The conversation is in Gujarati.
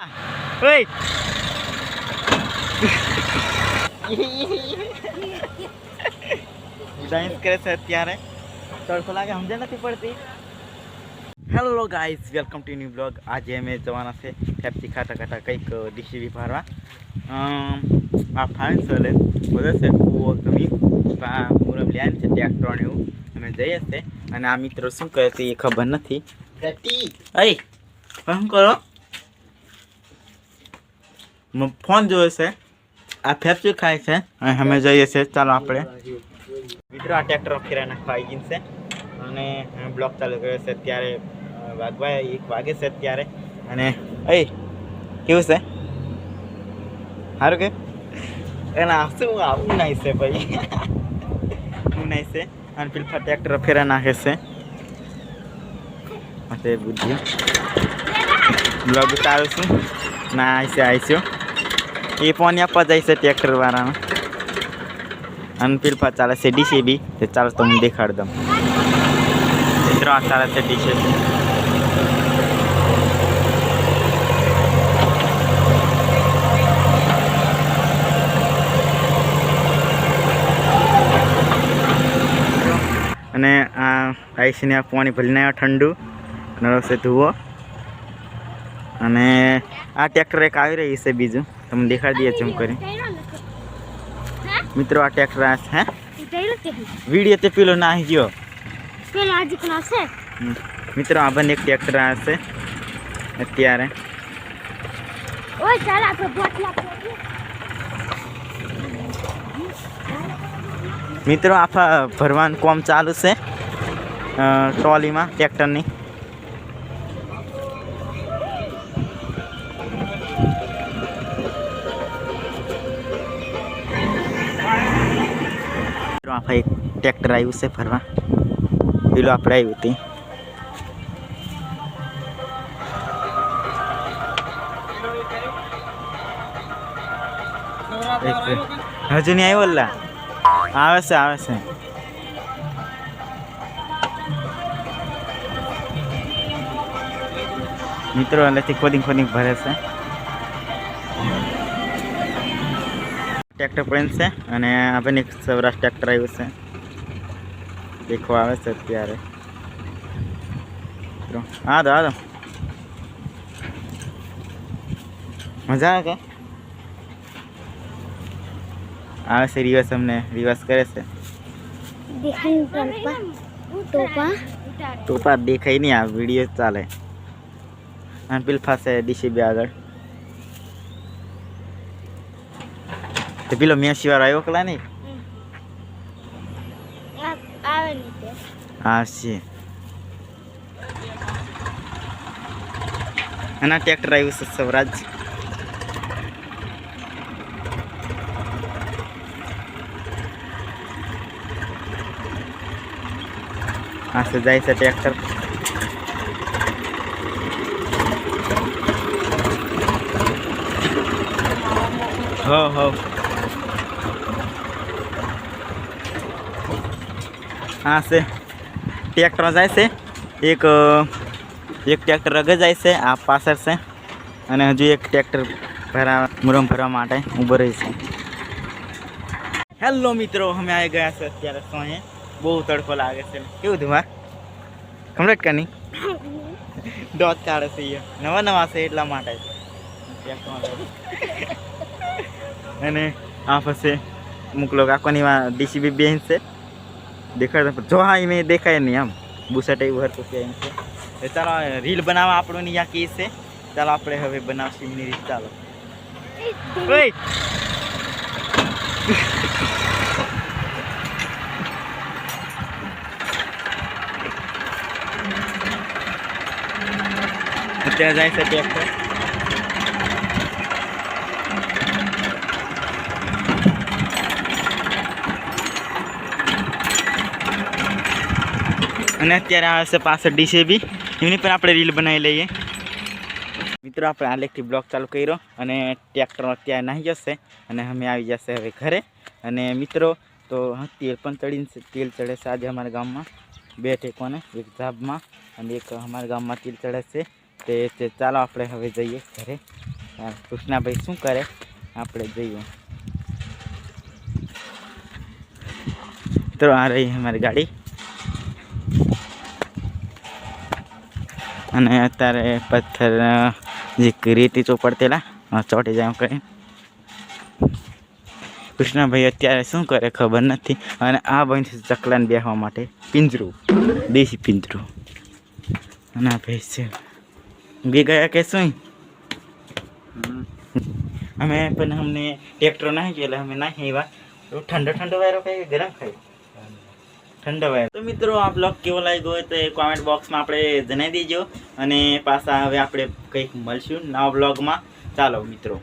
ઓય ડાન્સ કરે છે અત્યારે. તડકો લાગે સમજે નથી પડતી. Hello guys welcome to new blog આજે અમે જવાના છે ફેપસી ખાતા ખાતા કંઈક ડીસીબી ફારવા આ ફાઇન ચલે બધો છે કૂવો ગમી મુરમ લ્યાન છે ટ્રેક્ટર એવું. અમે જઈએ છે. અને આ મિત્રો શું કરે છે એ ખબર નથી. અય શું કરો? ફોન જોયો છે. આ ફેફસી ખાય છે? અને અમે જઈએ છીએ. ચાલો આપણે. મિત્રો આ ટ્રેક્ટર ફેરા નાખવા ગયું છે. અને બ્લોક ચાલુ કર્યો છે અત્યારે. અ, વાગવા એક વાગે છે અત્યારે. અને એ કેવું છે? સારું કે? એના શું આવું નાઈ છે ભાઈ? શું નાઈ છે. અને પેલા ટ્રેક્ટર ફેરા નાખે છે. માટે બુદ્ધિ. બ્લોગ ઉતારું છું. ના આવીશું આવીશું એ ફોન આપવા જાય છે ટ્રેક્ટર વાળાનો. અને પેલા ચાલે છે ડીસીબી તે ચાલો તો હું દેખાડ દઉં. મિત્રો, આ ચાલે છે ડીસીબી અને આ આઈસીને આ પાણી ભરીને આવ્યો ઠંડુ નરસે ધુઓ અને આ ટ્રેક્ટર એક આવી રહી છે બીજું. તમને દેખાડી દઈએ ચમ કરી. મિત્રો, આ ટ્રેક્ટર આ છે હે? વીડિયો તે પેલો નાહી ગયો. હમ. મિત્રો, આ બંને એક ટ્રેક્ટર આ છે. અત્યારે. મિત્રો આફા ભરવાનું કોમ ચાલુ છે ટ્રોલીમાં, ટ્રેક્ટરની. મિત્રો આખા એક ટ્રેક્ટર આવ્યું છે ફરવા. પેલું આપણે આવ્યું હતી. હજુ નહીં આવ્યો અલ્લા? આવે છે આવે છે. મિત્રો અલગથી ખોદી ખોદી ભરે છે. ટ્રેક્ટર પણ છે અને આપણે એક સૌરાષ્ટ્ર ટ્રેક્ટર આવ્યું છે. દેખવા આવે છે અત્યારે. હા તો હા તો. મજા આવે કે? આવે છે રિવર્સ અમને રિવર્સ કરે છે. ટોપા દેખાય નહીં આ વીડિયો ચાલે. અને પેલ ડીસી ડીસીબી આગળ. તો પેલો મેસી વાળો આવ્યો કલા નહીં? હા છે. અને ટ્રેક્ટર આવ્યું છે સ્વરાજ. આ છે જાય છે ટ્રેક્ટર હો હો. હા છે. ટ્રેક્ટર જાય છે. એક એક ટ્રેક્ટર અગે જાય છે. આ પાછળ છે. અને હજુ એક ટ્રેક્ટર ભરા, મુરમ ભરવા માટે ઊભો રહી છે. હેલો મિત્રો, અમે આવી ગયા છે અત્યારે સોએ. બહુ તડકો લાગે છે. કેવું ધુમાર કમ્પ્લીટ કરની દોત કાઢે છે નવા નવા છે એટલા માટે. અને આ પછી અમુક લોકો આખોની ડીસીબી બેન છે. દેખાડતા જો હા એમ દેખાય નહીં આમ બુસટ એવું હરતું છે એમ છે. ચાલો રીલ બનાવવા આપણું અહીંયા કી છે. ચાલો, આપણે હવે બનાવશું એમની રીત. ચાલો. અત્યારે જાય છે ટ્રેક્ટર. અને અત્યારે આવે છે પાછળ ડીસીબી એની પણ આપણે રીલ બનાવી લઈએ. મિત્રો, આપણે આલેખથી બ્લોક ચાલુ કર્યો અને ટ્રેક્ટર અત્યારે નાહી જશે અને અમે આવી જશે હવે ઘરે. અને મિત્રો, તો તેલ પણ ચડીને તેલ ચડે છે આજે અમારા ગામમાં. બે ટેકોને એક ધાબમાં અને એક અમારા ગામમાં તેલ ચડે છે. તે ચાલો આપણે હવે જઈએ ઘરે. કૃષ્ણાભાઈ શું કરે? આપણે જઈએ. મિત્રો, આ રહી અમારી ગાડી. અને અત્યારે પથ્થર જે રેતી ચોપડતેલા અ, ચોટી જાય એમ કૃષ્ણભાઈ અત્યારે શું કરે ખબર નથી. અને આ બંધ છે ચકલાને બેસવા માટે પિંજરું દેશી પિંજરું. અને આ ભાઈ છે. ઊંઘી ગયા કે શું? અમે પણ અમને ટ્રેક્ટર નાખી એટલે અમે નાખી એવા ઠંડો ઠંડો વાયરો કઈ ગરમ ખાઈ? ઠંડો ભાઈ તો મિત્રો, આ બ્લોગ કેવો લાગ્યો હોય તો એ કોમેન્ટ બોક્સમાં આપણે જણાવી દેજો. અને પાછા હવે આપણે કંઈક મળશું નવા બ્લોગમાં. ચાલો મિત્રો.